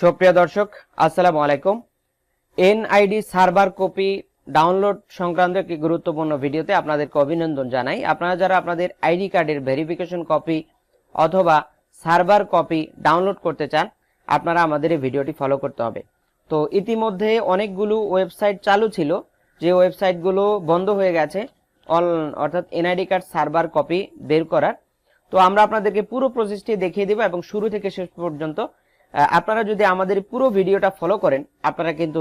সুপ্রিয় দর্শক, আসসালামু আলাইকুম। এনআইডি সার্ভার কপি ডাউনলোড সংক্রান্ত একটি গুরুত্বপূর্ণ ভিডিওতে আপনাদেরকে অভিনন্দন জানাই। আপনারা যারা আপনাদের আইডি কার্ডের ভেরিফিকেশন কপি অথবা সার্ভার কপি ডাউনলোড করতে চান, আপনারা আমাদের এই ভিডিওটি ফলো করতে হবে। তো ইতিমধ্যে অনেকগুলো ওয়েবসাইট চালু ছিল। যে ওয়েবসাইটগুলো বন্ধ হয়ে গেছে, অল অর্থাৎ এনআইডি কার্ড সার্ভার কপি বের করার। তো আমরা আপনাদেরকে পুরো প্রসেসটি দেখিয়ে দেব এবং শুরু থেকে শেষ পর্যন্ত আপনারা যদি আমাদের পুরো ভিডিওটা ফলো করেন, আপনারা কিন্তু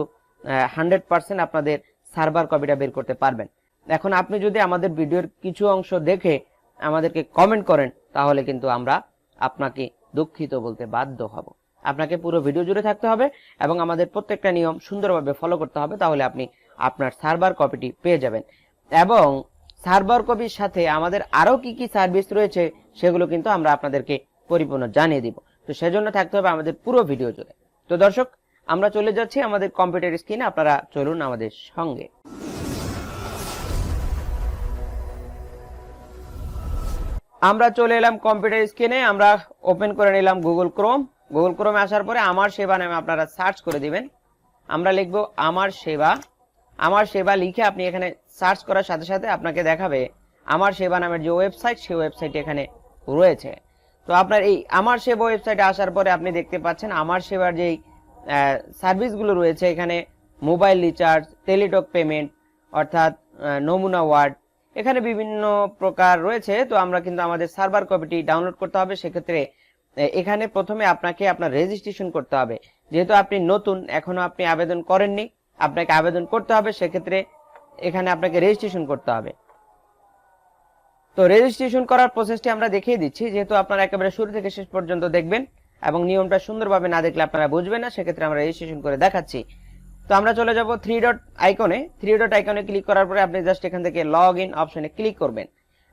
হান্ড্রেড পার্সেন্ট আপনাদের সার্ভার কপিটা বের করতে পারবেন। এখন আপনি যদি আমাদের ভিডিওর কিছু অংশ দেখে আমাদেরকে কমেন্ট করেন, তাহলে কিন্তু আমরা আপনাকে দুঃখিত বলতে বাধ্য হব। আপনাকে পুরো ভিডিও জুড়ে থাকতে হবে এবং আমাদের প্রত্যেকটা নিয়ম সুন্দরভাবে ফলো করতে হবে, তাহলে আপনি আপনার সার্ভার কপিটি পেয়ে যাবেন। এবং সার্ভার কপির সাথে আমাদের আরও কি কি সার্ভিস রয়েছে, সেগুলো কিন্তু আমরা আপনাদেরকে পরিপূর্ণ জানিয়ে দিব। তো সেজন্য থাকতে হবে আমাদের পুরো ভিডিও জুড়ে। তো দর্শক, আমরা চলে যাচ্ছি আমাদের কম্পিউটার স্ক্রিনে, আপনারা চলুন আমাদের সঙ্গে। আমরা চলে এলাম কম্পিউটার স্ক্রিনে, আমরা ওপেন করে নিলাম গুগল ক্রোম। গুগল ক্রোমে আসার পরে আমার সেবা নামে আপনারা সার্চ করে দিবেন। আমরা লিখব আমার সেবা। আমার সেবা লিখে আপনি এখানে সার্চ করার সাথে সাথে আপনাকে দেখাবে আমার সেবা নামের যে ওয়েবসাইট, সেই ওয়েবসাইট এখানে রয়েছে। তো আপনার এই আমার সেবা ওয়েবসাইটে আসার পরে আপনি দেখতে পাচ্ছেন আমার সেবার যেই সার্ভিসগুলো রয়েছে, এখানে মোবাইল রিচার্জ টেলিটক পেমেন্ট অর্থাৎ নমুনা ওয়ার্ড এখানে বিভিন্ন প্রকার রয়েছে। তো আমরা কিন্তু আমাদের সার্ভার কপিটি ডাউনলোড করতে হবে। সেক্ষেত্রে এখানে প্রথমে আপনাকে আপনার রেজিস্ট্রেশন করতে হবে। যেহেতু আপনি নতুন, এখনও আপনি আবেদন করেননি, আপনাকে আবেদন করতে হবে। সেক্ষেত্রে এখানে আপনাকে রেজিস্ট্রেশন করতে হবে। তো রেজিস্ট্রেশন করার প্রসেসটি আমরা দেখিয়ে দিচ্ছি। যেহেতু আপনারা একেবারে শুরু থেকে শেষ পর্যন্ত দেখবেন এবং নিয়মটা সুন্দরভাবে না দেখলে আপনারা বুঝবেন না, সেক্ষেত্রে আমরা রেজিস্ট্রেশন করে দেখাচ্ছি। তো আমরা চলে যাব থ্রি ডট আইকনে থ্রি ডট আইকনে ক্লিক করার পরে আপনি জাস্ট এখান থেকে লগ ইন অপশনে ক্লিক করবেন।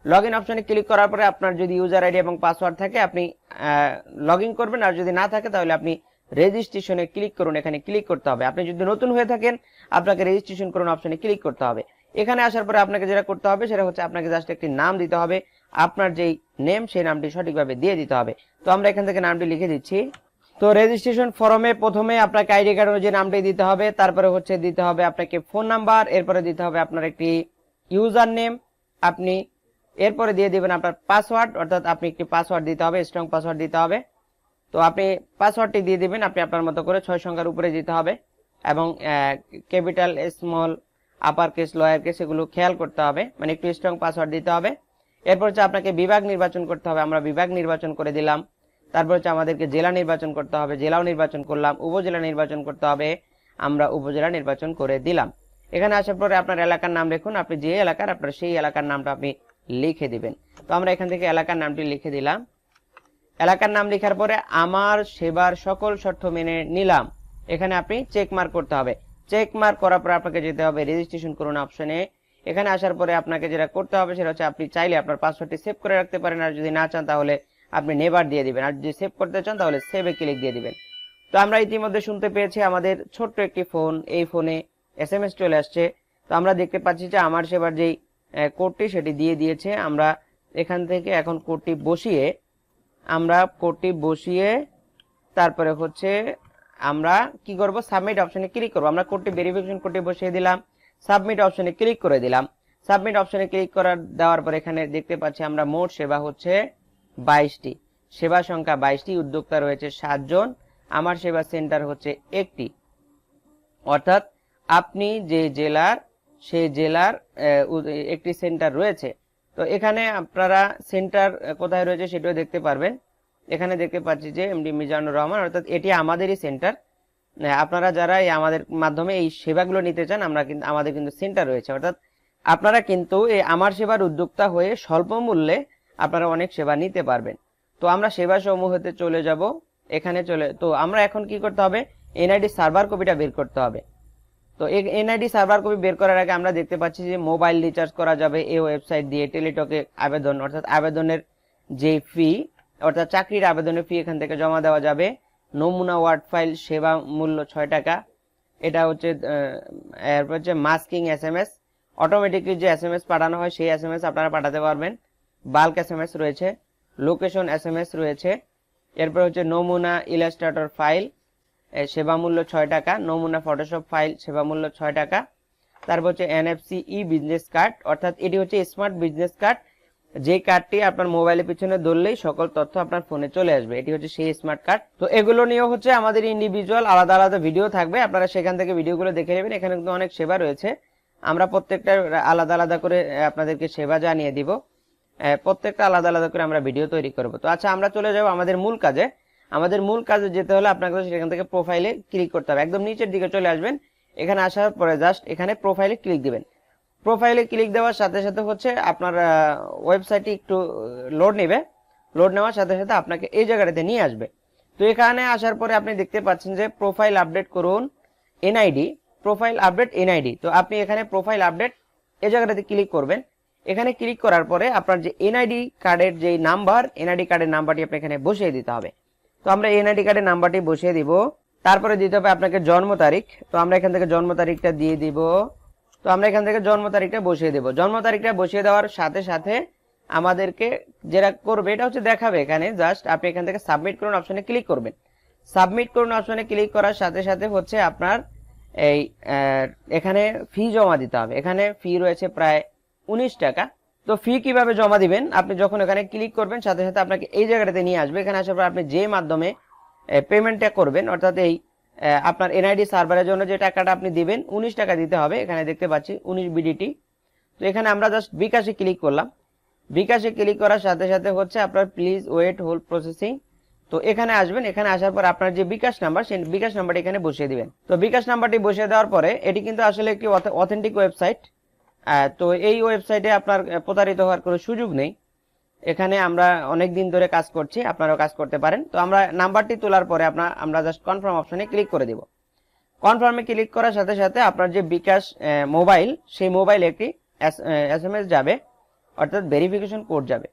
লগ ইন অপশনে ক্লিক করার পরে আপনার যদি ইউজার আইডি এবং পাসওয়ার্ড থাকে, আপনি লগ ইন করবেন। আর যদি না থাকে, তাহলে আপনি রেজিস্ট্রেশনে ক্লিক করুন। এখানে ক্লিক করতে হবে। আপনি যদি নতুন হয়ে থাকেন, আপনাকে রেজিস্ট্রেশন করুন অপশনে ক্লিক করতে হবে। এখানে আসার পরে আপনাকে যেটা করতে হবে, সেটা হচ্ছে আপনাকে জাস্ট একটি নাম দিতে হবে। আপনার যেই নেম সেই নামটি সঠিকভাবে দিয়ে দিতে হবে। তো আমরা এখান থেকে নামটি লিখে দিচ্ছি। তো রেজিস্ট্রেশন ফর্মে প্রথমে আপনাকে আইডি কার্ড অনুযায়ী নামটি দিতে হবে, তারপরে হচ্ছে দিতে হবে আপনাকে ফোন নাম্বার এরপরে দিতে হবে আপনার একটি ইউজার নেম আপনি এরপরে দিয়ে দিবেন আপনার পাসওয়ার্ড অর্থাৎ আপনি একটি পাসওয়ার্ড দিতে হবে স্ট্রং পাসওয়ার্ড দিতে হবে। তো আপনি পাসওয়ার্ডটি দিয়ে দিবেন, আপনি আপনার মতো করে ছয় সংখ্যার উপরে দিতে হবে এবং capital small upper case lower case এগুলো খেয়াল করতে হবে। মানে একটু স্ট্রং পাসওয়ার্ড দিতে হবে। এরপর হচ্ছে আপনাকে বিভাগ নির্বাচন করতে হবে। আমরা বিভাগ নির্বাচন করে দিলাম। তারপর হচ্ছে আমাদেরকে জেলা নির্বাচন করতে হবে। জেলাও নির্বাচন করলাম। উপজেলা নির্বাচন করতে হবে। আমরা উপজেলা নির্বাচন করে দিলাম। এখানে আসার পরে আপনার এলাকার নাম লিখুন আপনি যে এলাকার, আপনার সেই এলাকার নামটা আপনি লিখে দিবেন। তো আমরা এখান থেকে এলাকার নামটি লিখে দিলাম। এলাকার নাম লেখার পরে, আমার সেবার সকল শর্ত মেনে নিলাম। এখানে আপনি চেক মার্ক করতে হবে। চেক মার্ক করার পর আপনাকে যেতে হবে রেজিস্ট্রেশন করুন অপশনে এখানে আসার পরে আপনাকে যেটা করতে হবে সেটা হচ্ছে আপনি চাইলে আপনার পাসওয়ার্ডটি সেভ করে রাখতে পারেন, আর যদি না চান তাহলে আপনি নেবার দিয়ে দিবেন। আর যদি সেভ করতে চান তাহলে সেভে ক্লিক দিয়ে দিবেন। তো আমরা ইতিমধ্যে শুনতে পেয়েছি আমাদের ছোট্ট একটি ফোন এই ফোনে এস এম এস চলে আসছে। তো আমরা দেখতে পাচ্ছি যে আমার সেবার যেই কোডটি সেটি দিয়ে দিয়েছে। আমরা এখান থেকে এখন কোডটি বসিয়ে, আমরা কোডটি বসিয়ে, তারপরে হচ্ছে আমরা কি করব? সাবমিট অপশনে ক্লিক করব। আমরা কোডটি ভেরিফিকেশন কোডটি বসিয়ে দিলাম। সাবমিট অপশনে ক্লিক করে দিলাম। সাবমিট অপশনে ক্লিক করার, দেওয়ার পর এখানে দেখতে পাচ্ছি আমরা মোট সেবা হচ্ছে বাইশটি। সেবা সংখ্যা বাইশটি, উদ্যোক্তা রয়েছে সাতজন। আমার সেবা সেন্টার হচ্ছে একটি। অর্থাৎ আপনি যে জেলার সেই জেলার একটি সেন্টার রয়েছে। তো এখানে আপনারা সেন্টার কোথায় রয়েছে সেটাও দেখতে পারবেন। এখানে দেখতে পাচ্ছি যে এমডি মিজানুর রহমান, অর্থাৎ এটি আমাদেরই সেন্টার। আপনারা যারা এই আমাদের মাধ্যমে এই সেবাগুলো নিতে চান, আমরা কিন্তু, আমাদের কিন্তু সেন্টার রয়েছে। অর্থাৎ আপনারা কিন্তু এই আমার সেবার উদ্যোক্তা হয়ে স্বল্প মূল্যে আপনারা অনেক সেবা নিতে পারবেন। তো আমরা সেবা সমূহতে চলে যাব। এখানে চলে, তো আমরা এখন কি করতে হবে? এনআইডি সার্ভার কপিটা বের করতে হবে। তো এনআইডি সার্ভার কপি বের করার আগে আমরা দেখতে পাচ্ছি যে মোবাইল রিচার্জ করা যাবে, এই ওয়েবসাইট দিয়ে টেলিটকে আবেদন, অর্থাৎ আবেদনের যে ফি অর্থাৎ চাকরির আবেদনের ফি এখান থেকে জমা দেওয়া যাবে। নমুনা ওয়ার্ড ফাইল সেবা মূল্য ছয় টাকা। এটা হচ্ছে এরপর হচ্ছে masking S M S automatically যে এস এম এস পাঠানো হয়, সেই এস এম এস আপনারা পাঠাতে পারবেন। বাল্ক এস এম এস রয়েছে। লোকেশন এস এম এস রয়েছে। এরপর হচ্ছে নমুনা ইলাস্ট্রেটর ফাইল সেবা মূল্য ছয় টাকা। নমুনা ফটোশপ ফাইল সেবা মূল্য ছয় টাকা। তারপর হচ্ছে এনএফসি ই বিজনেস কার্ড অর্থাৎ এটি হচ্ছে স্মার্ট বিজনেস কার্ড যে কার্ডটি আপনার মোবাইলের পিছনে ধরলেই সকল তথ্য আপনার ফোনে চলে আসবে। এটি হচ্ছে সেই স্মার্ট কার্ড তো এগুলো নিয়েও হচ্ছে আমাদের ইন্ডিভিজুয়াল আলাদা আলাদা ভিডিও থাকবে। আপনারা সেখান থেকে ভিডিওগুলো দেখে নেবেন। এখানে কিন্তু অনেক সেবা রয়েছে। আমরা প্রত্যেকটা আলাদা আলাদা করে আপনাদেরকে সেবা জানিয়ে দিব। প্রত্যেকটা আলাদা আলাদা করে আমরা ভিডিও তৈরি করব। তো আচ্ছা আমরা চলে যাব আমাদের মূল কাজে। আমাদের মূল কাজে যেতে হলে আপনাকে সেখান থেকে প্রোফাইলে ক্লিক করতে হবে। একদম নিচের দিকে চলে আসবেন। এখানে আসার পরে জাস্ট এখানে প্রোফাইলে ক্লিক দিবেন। প্রোফাইলে ক্লিক দেওয়ার সাথে সাথে হচ্ছে আপনার ওয়েবসাইটটি একটু লোড নেবে। লোড নেওয়ার সাথে সাথে আপনাকে এই জায়গাটাতে নিয়ে আসবে। তো এখানে আসার পরে আপনি দেখতে পাচ্ছেন যে প্রোফাইল আপডেট করুন এনআইডি প্রোফাইল আপডেট এনআইডি তো আপনি এখানে প্রোফাইল আপডেট এই জায়গাটাতে ক্লিক করবেন। এখানে ক্লিক করার পরে আপনার যে এনআইডি কার্ডের যে নাম্বার এনআইডি কার্ডের নাম্বারটি আপনি এখানে বসিয়ে দিতে হবে। তো আমরা এনআইডি কার্ডের নাম্বারটি বসিয়ে দিব। তারপরে দিতে হবে আপনাকে জন্ম তারিখ। তো আমরা এখান থেকে জন্ম তারিখটা দিয়ে দিব। তো আমরা এখান থেকে জন্ম তারিখটা বসিয়ে দেব। জন্ম তারিখটা বসিয়ে দেওয়ার সাথে সাথে আমাদেরকে যেটা করবে, এটা হচ্ছে দেখাবে এখানে জাস্ট আপনি এখান থেকে সাবমিট করুন অপশনে ক্লিক করবেন। সাবমিট করুন অপশনে ক্লিক করার সাথে সাথে হচ্ছে আপনার এই এখানে ফি জমা দিতে হবে। এখানে ফি রয়েছে প্রায় উনিশ টাকা। তো ফি কীভাবে জমা দিবেন? আপনি যখন এখানে ক্লিক করবেন, সাথে সাথে আপনাকে এই জায়গাটাতে নিয়ে আসবে। এখানে আসার পর আপনি যে মাধ্যমে পেমেন্টটা করবেন, অর্থাৎ এই আপনার এনআইডি সার্ভারের জন্য যে টাকাটা আপনি দিবেন, উনিশ টাকা দিতে হবে। এখানে দেখতে পাচ্ছি উনিশ বিডিটি তো এখানে আমরা জাস্ট বিকাশে ক্লিক করলাম। বিকাশে ক্লিক করার সাথে সাথে হচ্ছে আপনার প্লিজ ওয়েট হোল প্রসেসিং তো এখানে আসবেন, এখানে আসার পর আপনার যে বিকাশ নাম্বার সেই বিকাশ নাম্বারটি এখানে বসিয়ে দিবেন। তো বিকাশ নাম্বারটি বসিয়ে দেওয়ার পরে এটি কিন্তু আসলে একটি অথেন্টিক ওয়েবসাইট তো এই ওয়েবসাইটে আপনার প্রতারিত হওয়ার কোনো সুযোগ নেই। এখানে আমরা অনেক দিন ধরে কাজ করছি, আপনারাও কাজ করতে পারেন। তো আমরা নাম্বারটি তোলার পরে আপনার, আমরা জাস্ট কনফার্ম অপশনে ক্লিক করে দিব। কনফার্মে ক্লিক করার সাথে সাথে আপনার যে বিকাশ মোবাইল সেই মোবাইলে একটি এস এস যাবে, অর্থাৎ ভেরিফিকেশন কোড যাবে।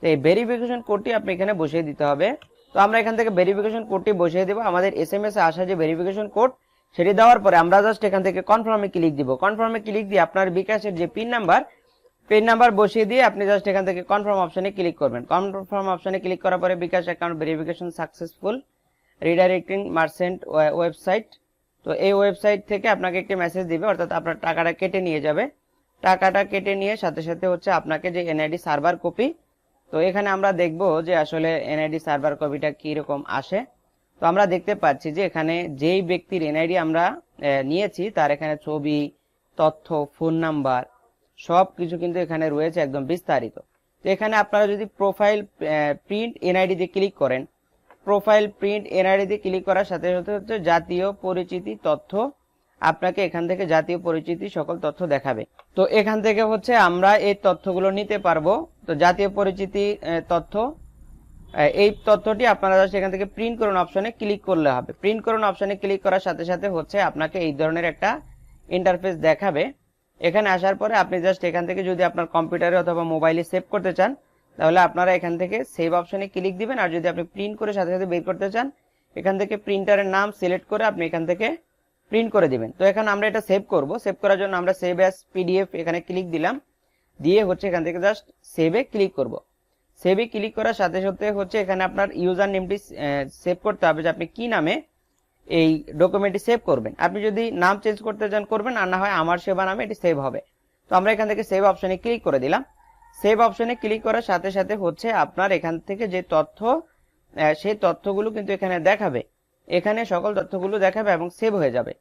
তো এই ভেরিফিকেশন কোডটি আপনি এখানে বসিয়ে দিতে হবে। তো আমরা এখান থেকে ভেরিফিকেশন কোডটি বসিয়ে দেবো। আমাদের এস এম এস এ আসা যে ভেরিফিকেশন কোড সেটি দেওয়ার পরে আমরা জাস্ট এখান থেকে কনফার্মে ক্লিক দিব। কনফার্মে ক্লিক দিয়ে আপনার বিকাশের যে পিন নাম্বার পিন নাম্বার বসিয়ে দিয়ে আপনি জাস্ট এখান থেকে কনফার্ম অপশনে ক্লিক করবেন। কনফার্ম অপশনে ক্লিক করার পরে bKash account verification successful redirecting merchant website তো এই ওয়েবসাইট থেকে আপনাকে একটি মেসেজ দিবে, অর্থাৎ আপনার টাকাটা কেটে নিয়ে যাবে। টাকাটা কেটে নিয়ে সাথে সাথে হচ্ছে আপনাকে যে এনআইডি সার্ভার কপি তো এখানে আমরা দেখব যে আসলে এনআইডি সার্ভার কপিটা কি রকম আসে। তো আমরা দেখতে পাচ্ছি যে এখানে যেই ব্যক্তির এনআইডি আমরা নিয়েছি, তার এখানে ছবি, তথ্য ফোন নাম্বার সব কিছু কিন্তু এখানে রয়েছে একদম বিস্তারিত। তো এখানে আপনারা যদি প্রোফাইল প্রিন্ট এনআইডি দিয়ে ক্লিক করেন প্রোফাইল প্রিন্ট এনআইডি দিয়ে ক্লিক করার সাথে সাথে হচ্ছে জাতীয় পরিচিতি তথ্য আপনাকে এখান থেকে জাতীয় পরিচিতি সকল তথ্য দেখাবে। তো এখান থেকে হচ্ছে আমরা এই তথ্যগুলো নিতে পারব। তো জাতীয় পরিচিতি তথ্য এই তথ্যটি আপনারা জাস্ট এখান থেকে প্রিন্ট করুন অপশনে ক্লিক করলে হবে। প্রিন্ট করুন অপশনে ক্লিক করার সাথে সাথে হচ্ছে আপনাকে এই ধরনের একটা ইন্টারফেস দেখাবে। এখানে আসার পরে আপনি জাস্ট এখান থেকে যদি আপনার কম্পিউটারে অথবা মোবাইলে সেভ করতে চান, তাহলে আপনারা এখান থেকে সেভ অপশনে ক্লিক দিবেন। আর যদি আপনি প্রিন্ট করে সাথে সাথে বের করতে চান, এখান থেকে প্রিন্টারের নাম সিলেক্ট করে আপনি এখান থেকে প্রিন্ট করে দিবেন। তো এখানে আমরা এটা সেভ করব। সেভ করার জন্য আমরা সেভ অ্যাজ পিডিএফ এখানে ক্লিক দিলাম। দিয়ে হচ্ছে এখান থেকে জাস্ট সেভে ক্লিক করব। সেভে ক্লিক করার সাথে সাথে হচ্ছে এখানে আপনার ইউজার নেমটি সেভ করতে হবে যে আপনি কি নামে এই ডকুমেন্টটি সেভ করবেন। আপনি যদি নাম চেঞ্জ করতে চান, করবেন। আর না হয় আমার সেবা নামে এটি সেভ হবে। তো আমরা এখান থেকে সেভ অপশনে ক্লিক করে দিলাম। সেভ অপশনে ক্লিক করার সাথে সাথে হচ্ছে আপনার এখান থেকে যে তথ্য সেই তথ্যগুলো কিন্তু এখানে দেখাবে। এখানে সকল তথ্যগুলো দেখাবে এবং সেভ হয়ে যাবে।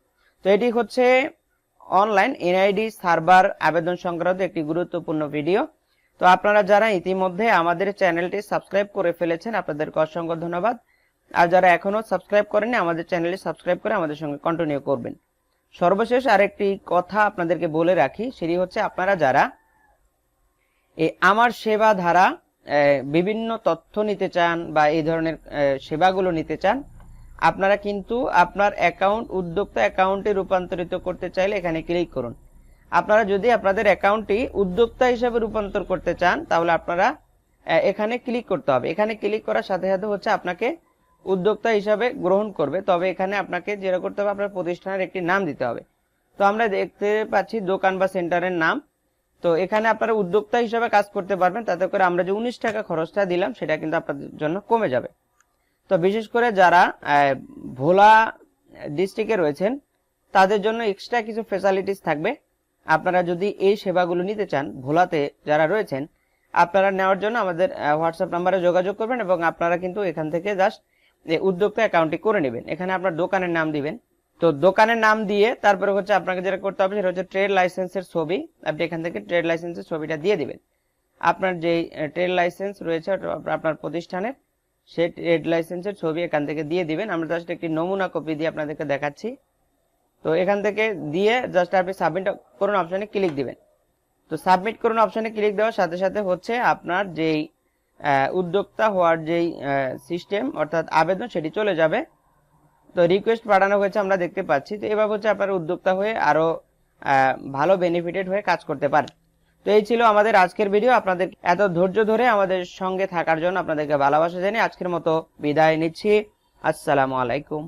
তো এটি হচ্ছে অনলাইন এনআইডি সার্ভার আবেদন সংক্রান্ত একটি গুরুত্বপূর্ণ ভিডিও তো আপনারা যারা ইতিমধ্যে আমাদের চ্যানেলটি সাবস্ক্রাইব করে ফেলেছেন, আপনাদেরকে অসংখ্য ধন্যবাদ। আর যারা এখনও সাবস্ক্রাইব করেনি আমাদের চ্যানেলটি সাবস্ক্রাইব করে আমাদের সঙ্গে কন্টিনিউ করবেন। সর্বশেষ আরেকটি কথা আপনাদেরকে বলে রাখি, সেটি হচ্ছে আপনারা যারা এই আমার সেবা ধারা বিভিন্ন তথ্য নিতে চান বা এই ধরনের সেবাগুলো নিতে চান, আপনারা কিন্তু আপনার অ্যাকাউন্ট উদ্যোক্তা অ্যাকাউন্টে রূপান্তরিত করতে চাইলে এখানে ক্লিক করুন। আপনারা যদি আপনাদের অ্যাকাউন্টটি উদ্যোক্তা হিসাবে রূপান্তর করতে চান, তাহলে আপনারা এখানে ক্লিক করতে হবে। এখানে ক্লিক করার সাথে সাথে হচ্ছে আপনাকে উদ্যোক্তা হিসাবে গ্রহণ করবে, তবে এখানে আপনাকে যেটা করতে হবে, আপনার প্রতিষ্ঠানের একটি নাম দিতে হবে। তো আমরা দেখতে পাচ্ছি দোকান বা সেন্টারের নাম। তো এখানে আপনারা উদ্যোক্তা হিসাবে কাজ করতে পারবেন, তাতে করে আমরা যে উনিশ টাকা খরচটা দিলাম, সেটা কিন্তু আপনাদের জন্য কমে যাবে। তো বিশেষ করে যারা ভোলা ডিস্ট্রিক্টে রয়েছেন, তাদের জন্য এক্সট্রা কিছু ফেসিলিটিস থাকবে। আপনারা যদি এই সেবাগুলো নিতে চান, ভোলাতে যারা রয়েছেন, আপনারা নেওয়ার জন্য আমাদের হোয়াটসঅ্যাপ নাম্বারে যোগাযোগ করবেন এবং আপনারা কিন্তু এখান থেকে জাস্ট উদ্যোক্তা অ্যাকাউন্টটি করে নেবেন। এখানে আপনার দোকানের নাম দিবেন। তো দোকানের নাম দিয়ে তারপরে হচ্ছে আপনাকে যেটা করতে হবে সেটা হচ্ছে ট্রেড লাইসেন্সের ছবি। আপনি এখান থেকে ট্রেড লাইসেন্সের ছবিটা দিয়ে দিবেন। আপনার যে ট্রেড লাইসেন্স রয়েছে আপনার প্রতিষ্ঠানের সেই ট্রেড লাইসেন্সের ছবি এখান থেকে দিয়ে দিবেন। আমরা জাস্ট একটি নমুনা কপি দিয়ে আপনাদেরকে দেখাচ্ছি। তো এখান থেকে দিয়ে জাস্ট আপনি সাবমিট করুন অপশানে ক্লিক দিবেন। তো সাবমিট করুন অপশানে ক্লিক দেওয়ার সাথে সাথে হচ্ছে আপনার যেই উদ্যোক্তা হওয়ার যেই সিস্টেম অর্থাৎ আবেদন সেটি চলে যাবে। তো রিকোয়েস্ট পাঠানো হয়েছে আমরা দেখতে পাচ্ছি। তো এভাবে হচ্ছে আপনার উদ্যোক্তা হয়ে আরও আহ, ভালো বেনিফিটেড হয়ে কাজ করতে পারেন। তো এই ছিল আমাদের আজকের ভিডিও আপনাদের এত ধৈর্য ধরে আমাদের সঙ্গে থাকার জন্য আপনাদেরকে ভালোবাসা জানিয়ে আজকের মতো বিদায় নিচ্ছি। আসসালামু আলাইকুম।